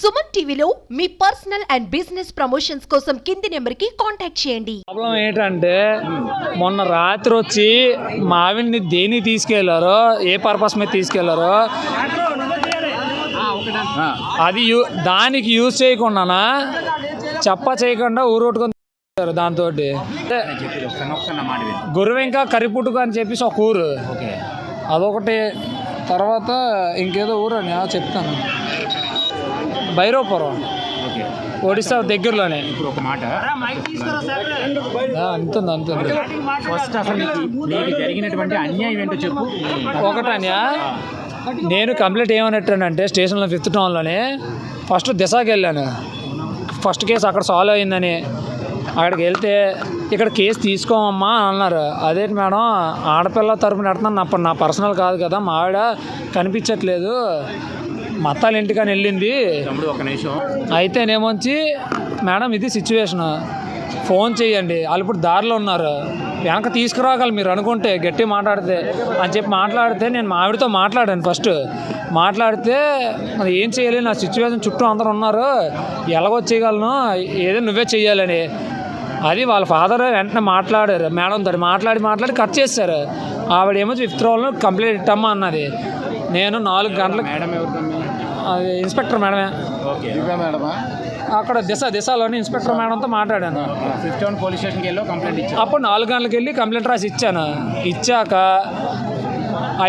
సుమన్ టీవీలో మీ personal and business promotions కోసం కింది నెంబర్కి కాంటాక్ట్ చేయండి. ప్రాబ్లం ఏంటంటే మొన్న రాత్రి వచ్చి మా ఆవిడ్ని దేని తీసుకెళ్ళారో ఏ పర్పస్ మీద తీసుకెళ్ళారో అది యూ దానికి యూజ్ చేయకుండానా చెప్ప చేయకుండా ఊరొట్టుకొని దాంతో గురువెంక కరిపుట్టుకు అని చెప్పేసి ఒక ఊరు. అదొకటి తర్వాత ఇంకేదో ఊరు అని చెప్తాను. భైరవపురం. ఒడిశా దగ్గరలోనే. ఇప్పుడు ఒక మాట. అంతుంది అంతుంది ఫస్ట్ అసలు నీకు జరిగినటువంటి అన్యాయం ఏంటో చెప్పు. ఒకటన్యా నేను కంప్లీట్ ఏమన్నట్టానంటే స్టేషన్లో ఫిఫ్త్ టౌన్లోనే ఫస్ట్ దిశకి వెళ్ళాను. ఫస్ట్ కేసు అక్కడ సాల్వ్ అయిందని. అక్కడికి వెళ్తే ఇక్కడ కేసు తీసుకోమమ్మా అని అన్నారు. అదేంటి మేడం ఆడపిల్ల తరపున పెడుతున్నాను అప్పుడు నా పర్సనల్ కాదు కదా మా ఆవిడ కనిపించట్లేదు. మత్తాల ఇంటికని వెళ్ళింది. ఒక నిమిషం. అయితేనేమొచ్చి మేడం ఇది సిచ్యువేషన్. ఫోన్ చేయండి వాళ్ళు ఇప్పుడు దారిలో ఉన్నారు. వెనక తీసుకురాగలరు మీరు అనుకుంటే గట్టి మాట్లాడితే. అని చెప్పి మాట్లాడితే నేను మా ఆవిడతో మాట్లాడాను ఫస్ట్. మాట్లాడితే మరి ఏం చేయాలి నా సిచ్యువేషన్ చుట్టూ అందరు ఉన్నారు. ఎలాగొచ్చేయగలను ఏదో నువ్వే చెయ్యాలని. అది వాళ్ళ ఫాదర్ వెంటనే మాట్లాడారు. మేడం తోటి మాట్లాడి మాట్లాడి కట్ చేశారు. ఆవిడేమో ఫిఫ్త్ రోల్లో కంప్లీట్ ఇట్టమ్మా అన్నది. నేను నాలుగు గంటలకు మేడం ఎవరు తమ్మి? అది ఇన్స్పెక్టర్ మేడమే. అక్కడ దిశ దిశలోని ఇన్స్పెక్టర్ మేడంతో మాట్లాడాను. ఫిఫ్త్ టౌన్ పోలీస్ స్టేషన్కి వెళ్ళి కంప్లైంట్ ఇచ్చావు అప్పుడు నాలుగు గంటలకు వెళ్ళి కంప్లైంట్ రాసి ఇచ్చాను. ఇచ్చాక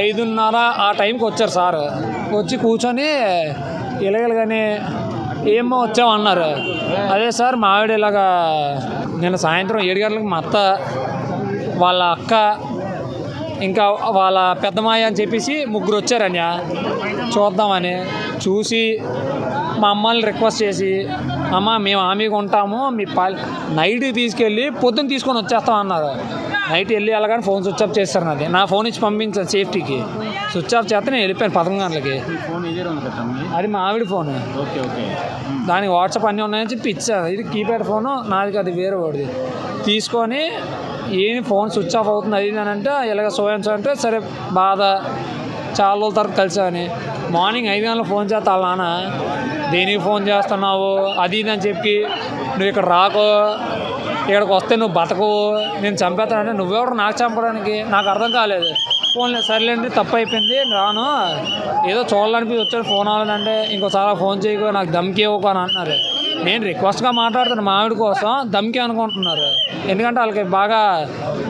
ఐదున్నర ఆ టైంకి వచ్చారు సార్. వచ్చి కూర్చొని ఇలాగని ఏమో వచ్చావు అన్నారు. అదే సార్ మా ఆవిడ ఇలాగా నేను సాయంత్రం ఏడు గంటలకు మా అత్త వాళ్ళ అక్క ఇంకా వాళ్ళ పెద్దమాయ అని చెప్పేసి ముగ్గురు వచ్చారన్య చూద్దామని చూసి మా అమ్మల్ని రిక్వెస్ట్ చేసి అమ్మ మేము హామీగా ఉంటాము మీ పాల్ నైట్ తీసుకెళ్ళి పొద్దున్న తీసుకొని వచ్చేస్తాం అన్నారు. నైట్ వెళ్ళి వెళ్ళగానే ఫోన్ స్విచ్ ఆఫ్ చేస్తారు నాది. నా ఫోన్ ఇచ్చి పంపించాను సేఫ్టీకి స్విచ్ ఆఫ్ చేస్తే నేను వెళ్ళిపోయాను పదకొండు గంటలకి. అది మా ఆవిడ ఫోన్ ఓకే ఓకే. దానికి వాట్సాప్ అన్నీ ఉన్నాయని చెప్పి ఇచ్చాను ఇది కీప్యాడ్ ఫోను నాది అది వేరే వాడిది. తీసుకొని ఏది ఫోన్ స్విచ్ ఆఫ్ అవుతుంది అది అని అంటే ఇలాగ సోయన్స్ అంటే సరే బాధ. చాలా రోజుల తర్వాత కలిసామని. మార్నింగ్ ఐదు గంటలకు ఫోన్ చేస్తా వాళ్ళ నాన్న దేనికి ఫోన్ చేస్తున్నావు అది ఇది అని చెప్పి నువ్వు ఇక్కడ రాకు ఇక్కడికి వస్తే నువ్వు బతకవు నేను చంపేస్తానంటే నువ్వెవరు నాకు చంపడానికి? నాకు అర్థం కాలేదు. ఫోన్ సర్లేండి తప్పు అయిపోయింది రాను. ఏదో చూడాలనిపి వచ్చాడు ఫోన్ అవ్వాలంటే ఇంకోసారి ఫోన్ చేయకు నాకు దమ్కి ఇవ్వకు అని అంటున్నారు. నేను రిక్వెస్ట్గా మాట్లాడుతాను మా ఆవిడ కోసం దమ్కి అనుకుంటున్నారు. ఎందుకంటే వాళ్ళకి బాగా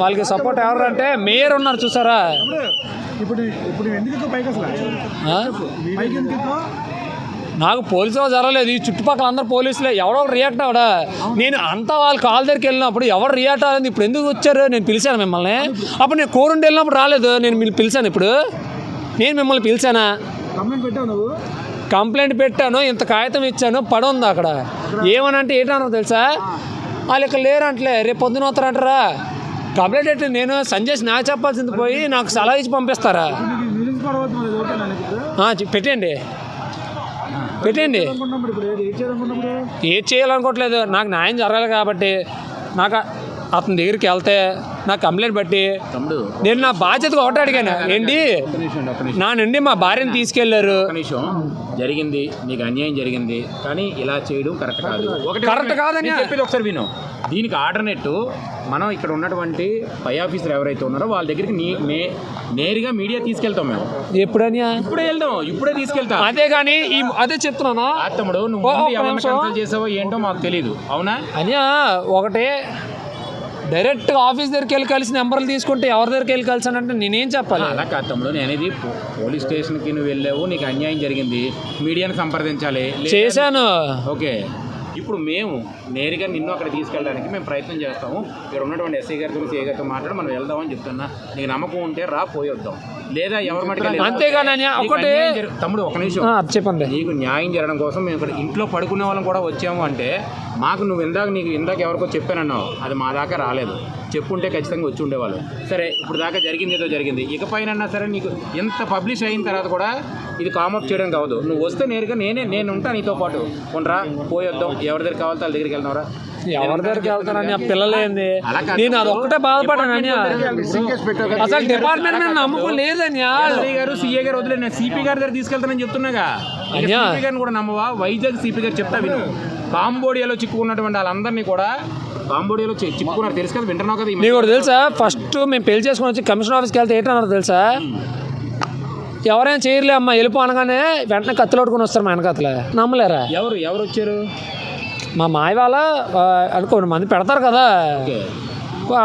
వాళ్ళకి సపోర్ట్ ఎవరు అంటే మేయర్ ఉన్నారు చూసారా? ఇప్పుడు ఇప్పుడు ఎందుకు పైకి అసలు నాకు పోలీసులు జరగలేదు. ఈ చుట్టుపక్కల అందరు పోలీసులే. ఎవడో రియాక్ట్ అవడా నేను అంతా వాళ్ళ కాల్ దగ్గరికి వెళ్ళినప్పుడు ఎవరు రియాక్ట్ అవ్వలేదు. ఇప్పుడు ఎందుకు వచ్చారు? నేను పిలిచాను మిమ్మల్ని. అప్పుడు నేను కోరుండి వెళ్ళినప్పుడు రాలేదు. నేను పిలిచాను ఇప్పుడు. నేను మిమ్మల్ని పిలిచానా? కంప్లైంట్ పెట్టాను ఇంత కాగితం ఇచ్చాను పడి ఉంది అక్కడ. ఏమనంటే ఏంటనో తెలుసా? వాళ్ళు ఇక్కడ లేరంటలే రేపు పొద్దున వస్తారంటారా? కంప్లైంట్ పెట్టి నేను సంజయ్ నాకు చెప్పాల్సింది పోయి నాకు సలహా ఇచ్చి పంపిస్తారా? పెట్టండి పెట్టండి ఏది చేయాలనుకోవట్లేదు. నాకు న్యాయం జరగాలి కాబట్టి. నాకు అతని దగ్గరికి వెళ్తే నాకు కంప్లైంట్ బట్టి తమ్ముడు. నేను నా బాధ్యతగా ఒకటి అడిగాను. ఏంటి? నా నుండి మా భార్యని తీసుకెళ్ళారు. జరిగింది నీకు అన్యాయం జరిగింది కానీ ఇలా చేయడం కరెక్ట్ కాదు. కరెక్ట్ కాదని- చెప్పేది ఒకసారి విను. దీనికి ఆల్టర్నేట్ మనం ఇక్కడ ఉన్నటువంటి పై ఆఫీసర్ ఎవరైతే ఉన్నారో వాళ్ళ దగ్గరికి నీ నే నేరుగా మీడియా తీసుకెళ్తాం మేము. ఎప్పుడని ఇప్పుడే వెళ్దాం ఇప్పుడే తీసుకెళ్తా. అదే కానీ ఈ అదే చెప్తున్నానా? తమ్ముడు నువ్వు ఎవరిని. కన్సల్ట్ చేసావో ఏంటో మాకు తెలియదు అవునా? అనియా ఒకటే డైరెక్ట్ ఆఫీస్ దగ్గరికి వెళ్ళి కలిసి నెంబర్లు తీసుకుంటే ఎవరి దగ్గరికి వెళ్ళి కలిసానంటే నేనేం చెప్పాలి? అలా కాదు తమ్ముడు నేను అనేది పో- పోలీస్ స్టేషన్కి నువ్వు వెళ్ళావు నీకు అన్యాయం జరిగింది మీడియాని సంప్రదించాలి. చేశాను. ఓకే. ఇప్పుడు మేము నేరుగా నిన్ను అక్కడ తీసుకెళ్ళడానికి మేము ప్రయత్నం చేస్తాము. ఇక్కడ ఉన్నటువంటి ఎస్ఐ గారితో సిఐ గారితో మాట్లాడి మనం వెళ్దామని చెప్తున్నా. నీకు నమ్మకం ఉంటే రా పోయి వద్దాం. లేదా ఎవరి అంతేగాని ఒకటి- తమ్ముడు ఒక నిమిషం. ఆ, చెప్పండి. నీకు న్యాయం జరగడం కోసం మేము ఇక్కడ ఇంట్లో పడుకునే వాళ్ళం కూడా వచ్చాము అంటే మాకు నువ్వు ఇందాక నీకు ఇందాక ఎవరికో చెప్పానన్నావు అది మా దాకా రాలేదు. చెప్పుంటే ఖచ్చితంగా వచ్చి ఉండేవాళ్ళు. సరే ఇప్పుడు దాకా జరిగింది ఏదో జరిగింది. ఇకపైన సరే నీకు ఇంత పబ్లిష్ అయిన తర్వాత కూడా ఇది కామప్ చేయడం కావద్దు. నువ్వు వస్తే నేరుగా నేనే నేను ఉంటాను నీతో పాటు. ఉండరా పోయొద్దాం. ఎవరి దగ్గర కావాలో వాళ్ళ దగ్గరికి వెళ్దాంరా. ఎవరి దగ్గరికి వెళ్తానని ఆ పిల్లలు ఏంది? అలా కాదు. నేను అది ఒక్కటే బాధపడ్డాను అని సీకేస్ పెట్టావు కదా. అసలు డిపార్ట్మెంట్ మీద నమ్మకం లేదని గారు సీఏ గారు వదిలే నేను సిపి గారి దగ్గర తీసుకెళ్తానని చెప్తున్నాగా. సిపి గారిని కూడా నమ్మవా? వైజాగ్ సిపి గారు చెప్తా విను. కాంబోడియాలో చిక్కుకున్నటువంటి వాళ్ళందరినీ కూడా కాంబోడియాలో చి- చిక్కుకున్నారు. తెలుసు కదా వింటున్నావు కదా ఈ నీకు ఒకటి తెలుసా? ఫస్ట్ మేము పెళ్ళి చేసుకుని వచ్చి కమిషన్ ఆఫీస్కి వెళ్తే ఏంటన్నారు తెలుసా? ఎవరైనా చేయర్లే అమ్మా వెళ్ళిపో అనగానే వెంటనే కత్తులు పట్టుకొని వస్తారు మా వెనకతలే. నమ్మలేరా? ఎవరు? ఎవరు వచ్చారు? మా మాయ వాళ్ళ ఆ, అనుకోండి మంది పెడతారు కదా.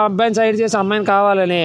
అబ్బాయిని సైడ్ చేసి అమ్మాయిని కావాలని.